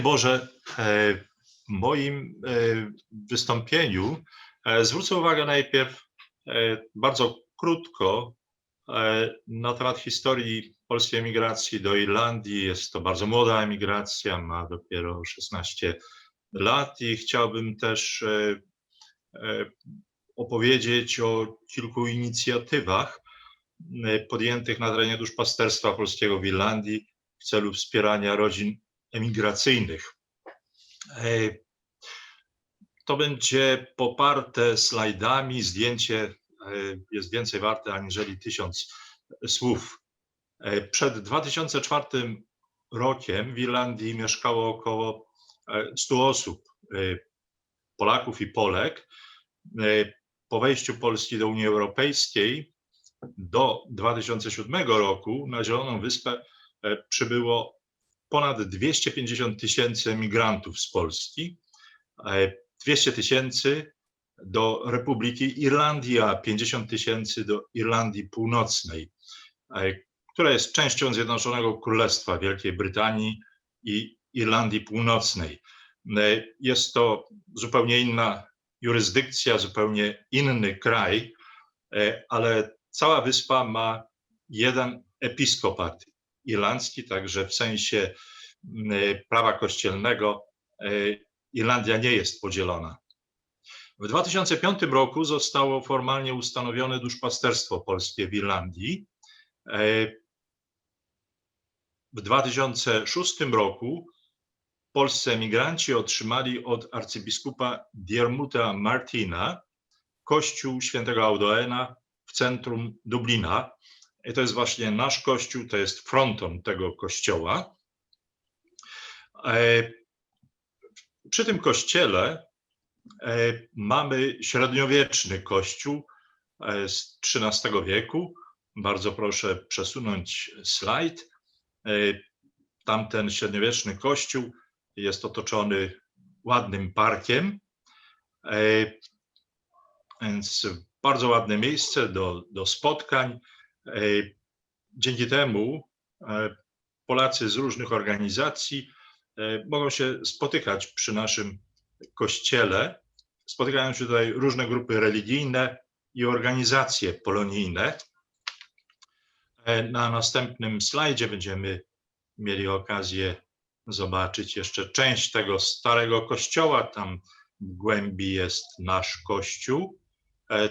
Boże, e, w moim e, wystąpieniu e, zwrócę uwagę najpierw bardzo krótko na temat historii polskiej emigracji do Irlandii. Jest to bardzo młoda emigracja, ma dopiero 16 lat i chciałbym też opowiedzieć o kilku inicjatywach podjętych na terenie duszpasterstwa polskiego w Irlandii w celu wspierania rodzin emigracyjnych. E, To będzie poparte slajdami. Zdjęcie e, jest więcej warte aniżeli tysiąc słów. E, Przed 2004 rokiem w Irlandii mieszkało około e, 100 osób, Polaków i Polek. Po wejściu Polski do Unii Europejskiej do 2007 roku na Zieloną Wyspę przybyło ponad 250 tysięcy emigrantów z Polski, e, 200 tysięcy do Republiki Irlandii, a 50 tysięcy do Irlandii Północnej, e, która jest częścią Zjednoczonego Królestwa Wielkiej Brytanii i Irlandii Północnej. E, Jest to zupełnie inna jurysdykcja, zupełnie inny kraj, e, ale cała wyspa ma jeden episkopat irlandzki, także w sensie m, prawa kościelnego e, Irlandia nie jest podzielona. W 2005 roku zostało formalnie ustanowione duszpasterstwo polskie w Irlandii. E, W 2006 roku polscy emigranci otrzymali od arcybiskupa Diarmuta Martina kościół świętego Audoena w centrum Dublina. I to jest właśnie nasz kościół, to jest fronton tego kościoła. E, Przy tym kościele e, mamy średniowieczny kościół e, z XIII wieku. Bardzo proszę przesunąć slajd. Tamten średniowieczny kościół jest otoczony ładnym parkiem. Więc bardzo ładne miejsce do, do spotkań. Dzięki temu e, Polacy z różnych organizacji e, mogą się spotykać przy naszym kościele. Spotykają się tutaj różne grupy religijne i organizacje polonijne. E, Na następnym slajdzie będziemy mieli okazję zobaczyć jeszcze część tego starego kościoła. Tam w głębi jest nasz kościół,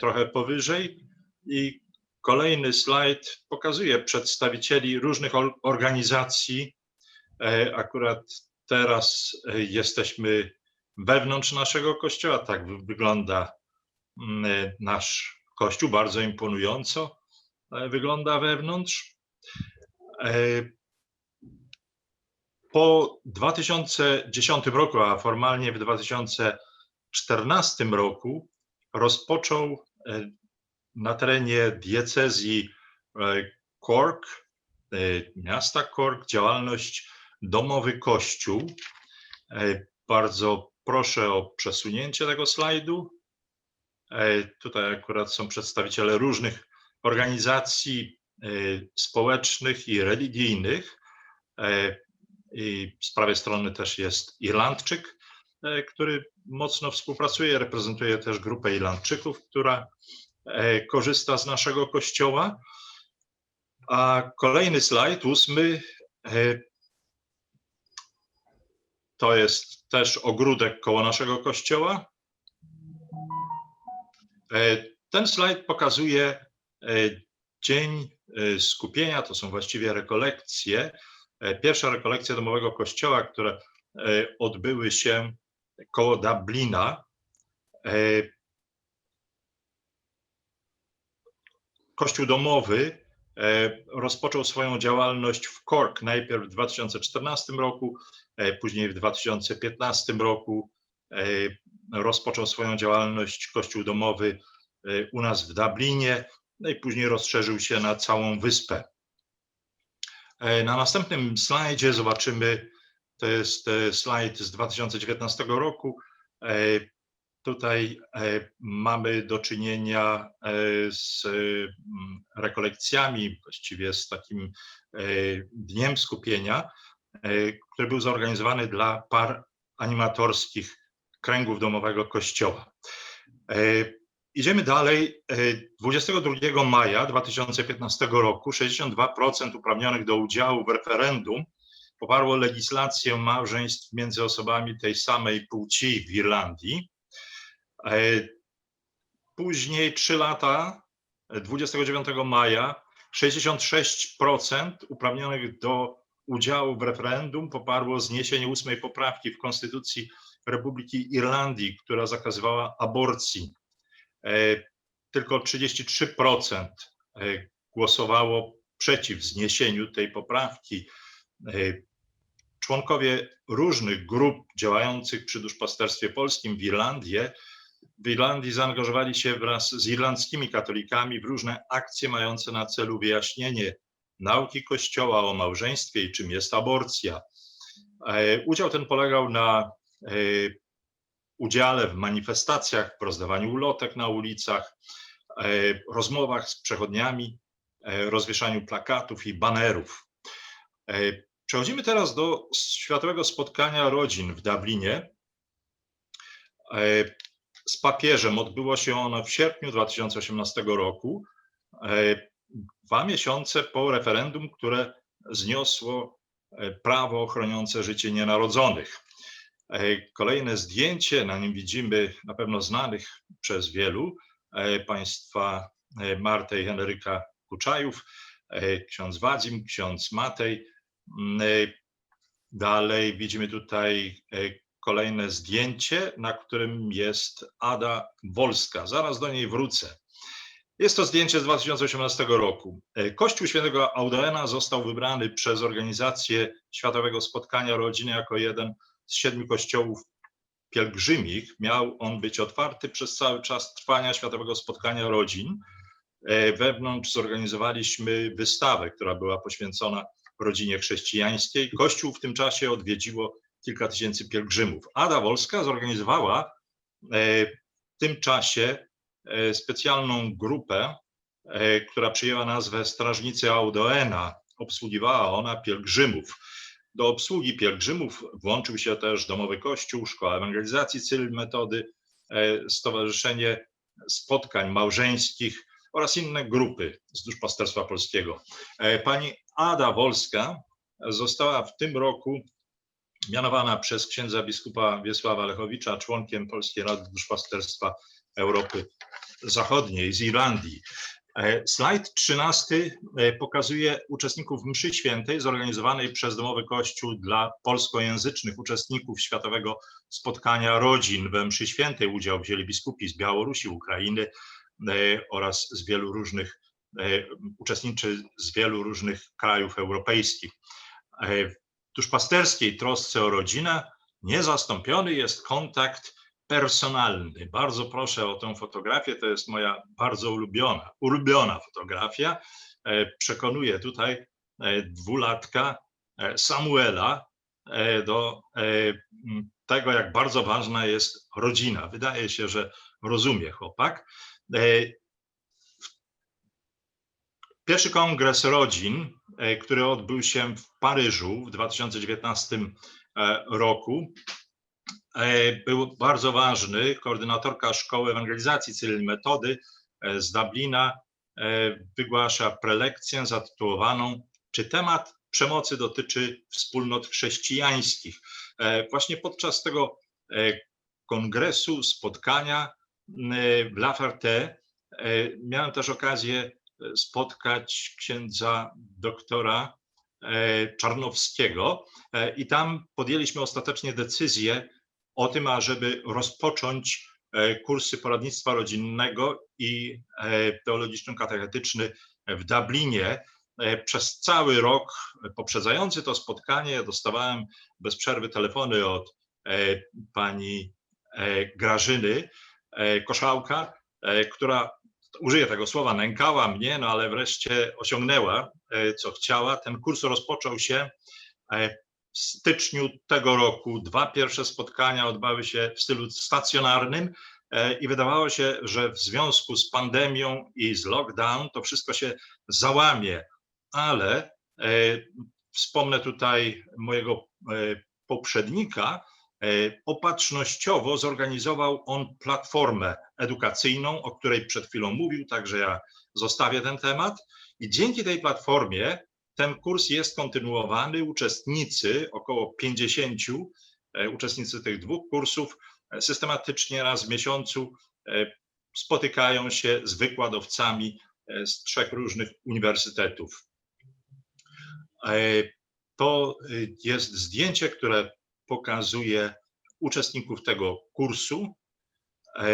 trochę powyżej. I kolejny slajd pokazuje przedstawicieli różnych or- organizacji. E, Akurat teraz e, jesteśmy wewnątrz naszego kościoła. Tak wy- wygląda mm, e, nasz kościół, bardzo imponująco wygląda wewnątrz. Po 2010 roku, a formalnie w 2014 roku, rozpoczął na terenie diecezji e, Cork, e, miasta Cork, działalność Domowy Kościół. E, Bardzo proszę o przesunięcie tego slajdu. Tutaj akurat są przedstawiciele różnych organizacji społecznych i religijnych. I z prawej strony też jest Irlandczyk, który mocno współpracuje, reprezentuje też grupę Irlandczyków, która korzysta z naszego kościoła. A kolejny slajd, ósmy, e, to jest też ogródek koło naszego kościoła. E, Ten slajd pokazuje e, dzień e, skupienia, to są właściwie rekolekcje. E, Pierwsza rekolekcja domowego kościoła, które e, odbyły się koło Dublina. Kościół domowy e, rozpoczął swoją działalność w Cork najpierw w 2014 roku, e, później w 2015 roku. E, Rozpoczął swoją działalność Kościół domowy u nas w Dublinie, no i później rozszerzył się na całą wyspę. Na następnym slajdzie zobaczymy, to jest slajd z 2019 roku. Tutaj e, mamy do czynienia e, z mm, rekolekcjami, właściwie z takim e, dniem skupienia. który był zorganizowany dla par animatorskich kręgów domowego kościoła. Idziemy dalej. 22 maja 2015 roku 62% uprawnionych do udziału w referendum poparło legislację małżeństw między osobami tej samej płci w Irlandii. Później, trzy lata, 29 maja, 66% uprawnionych do udziału w referendum poparło zniesienie ósmej poprawki w Konstytucji Republiki Irlandii, która zakazywała aborcji. Tylko 33% głosowało przeciw zniesieniu tej poprawki. Członkowie różnych grup działających przy duszpasterstwie polskim w Irlandii w Irlandii zaangażowali się wraz z irlandzkimi katolikami w różne akcje mające na celu wyjaśnienie nauki Kościoła o małżeństwie i czym jest aborcja. Udział ten polegał na udziale w manifestacjach, w rozdawaniu ulotek na ulicach, rozmowach z przechodniami, rozwieszaniu plakatów i banerów. Przechodzimy teraz do Światowego Spotkania Rodzin w Dublinie z papieżem. Odbyło się ono w sierpniu 2018 roku, dwa miesiące po referendum, które zniosło prawo chroniące życie nienarodzonych. Kolejne zdjęcie, na nim widzimy na pewno znanych przez wielu państwa Martę i Henryka Kuczajów, ksiądz Wadzim, ksiądz Matej. Dalej widzimy tutaj kolejne zdjęcie, na którym jest Ada Wolska. Zaraz do niej wrócę. Jest to zdjęcie z 2018 roku. Kościół Świętego Audoena został wybrany przez organizację Światowego Spotkania Rodziny jako jeden z siedmiu kościołów pielgrzymich. Miał on być otwarty przez cały czas trwania Światowego Spotkania Rodzin. Wewnątrz zorganizowaliśmy wystawę, która była poświęcona rodzinie chrześcijańskiej. Kościół w tym czasie odwiedziło kilka tysięcy pielgrzymów. Ada Wolska zorganizowała w tym czasie specjalną grupę, która przyjęła nazwę Strażnicy Audoena. Obsługiwała ona pielgrzymów. Do obsługi pielgrzymów włączył się też Domowy Kościół, Szkoła Ewangelizacji Cyryl Metody, Stowarzyszenie Spotkań Małżeńskich oraz inne grupy z Duszpasterstwa Polskiego. Pani Ada Wolska została w tym roku mianowana przez księdza biskupa Wiesława Lechowicza członkiem Polskiej Rady Duszpasterstwa Europy Zachodniej z Irlandii. Slajd 13 pokazuje uczestników mszy świętej zorganizowanej przez Domowy Kościół dla polskojęzycznych uczestników Światowego Spotkania Rodzin. We mszy świętej udział wzięli biskupi z Białorusi, Ukrainy oraz z wielu różnych uczestniczy z wielu różnych krajów europejskich. Duszpasterskiej trosce o rodzinę niezastąpiony jest kontakt personalny. Bardzo proszę o tę fotografię, to jest moja bardzo ulubiona, ulubiona fotografia. Przekonuję tutaj dwulatka Samuela do tego, jak bardzo ważna jest rodzina. Wydaje się, że rozumie chłopak. Pierwszy kongres rodzin, który odbył się w Paryżu w 2019 roku, był bardzo ważny. Koordynatorka Szkoły Ewangelizacji Cyryl Metody z Dublina wygłasza prelekcję zatytułowaną Czy temat przemocy dotyczy wspólnot chrześcijańskich? Właśnie podczas tego kongresu, spotkania w La Ferté miałem też okazję spotkać księdza doktora Czarnowskiego i tam podjęliśmy ostatecznie decyzję o tym, ażeby rozpocząć kursy poradnictwa rodzinnego i teologiczno-katechetyczny w Dublinie. Przez cały rok poprzedzający to spotkanie dostawałem bez przerwy telefony od pani Grażyny Koszałka, która użyję tego słowa, nękała mnie, no ale wreszcie osiągnęła, co chciała. Ten kurs rozpoczął się w styczniu tego roku. Dwa pierwsze spotkania odbyły się w stylu stacjonarnym i wydawało się, że w związku z pandemią i z lockdown to wszystko się załamie, ale Wspomnę tutaj mojego e, poprzednika. E, Opatrznościowo zorganizował on platformę edukacyjną, o której przed chwilą mówił, także ja zostawię ten temat. I dzięki tej platformie ten kurs jest kontynuowany. Uczestnicy, około 50 e, uczestnicy tych dwóch kursów, e, systematycznie raz w miesiącu spotykają się z wykładowcami z trzech różnych uniwersytetów. To jest zdjęcie, które pokazuje uczestników tego kursu. E,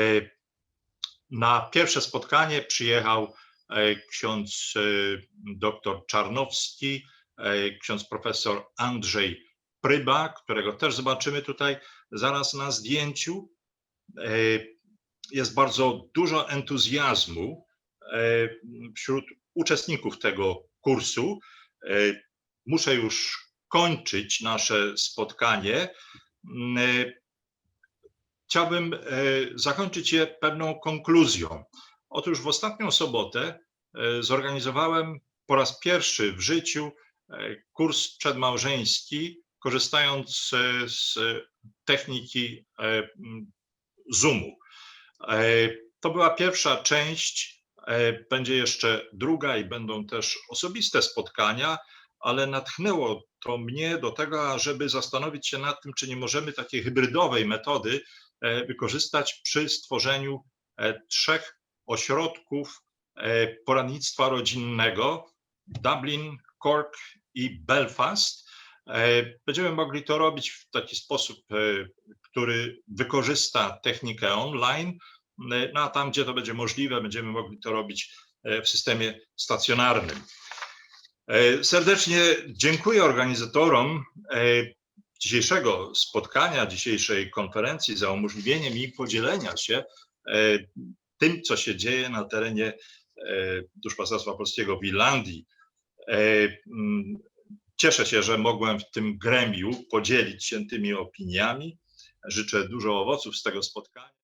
Na pierwsze spotkanie przyjechał e, ksiądz e, dr Czarnowski, ksiądz profesor Andrzej Pryba, którego też zobaczymy tutaj zaraz na zdjęciu. Jest bardzo dużo entuzjazmu wśród uczestników tego kursu. Muszę już kończyć nasze spotkanie. Mm, e, Chciałbym e, zakończyć je pewną konkluzją. Otóż w ostatnią sobotę e, zorganizowałem po raz pierwszy w życiu kurs przedmałżeński, korzystając z techniki Zoomu. To była pierwsza część, będzie jeszcze druga i będą też osobiste spotkania, ale natchnęło to mnie do tego, żeby zastanowić się nad tym, czy nie możemy takiej hybrydowej metody e, wykorzystać przy stworzeniu e, trzech ośrodków e, poradnictwa rodzinnego Dublin, Cork i Belfast. Będziemy mogli to robić w taki sposób, który wykorzysta technikę online, no a tam, gdzie to będzie możliwe, będziemy mogli to robić w systemie stacjonarnym. E, Serdecznie dziękuję organizatorom e, dzisiejszego spotkania, dzisiejszej konferencji za umożliwienie mi podzielenia się e, tym, co się dzieje na terenie Duszpasterstwa Polskiego w Irlandii. Mm, Cieszę się, że mogłem w tym gremiu podzielić się tymi opiniami. Życzę dużo owoców z tego spotkania.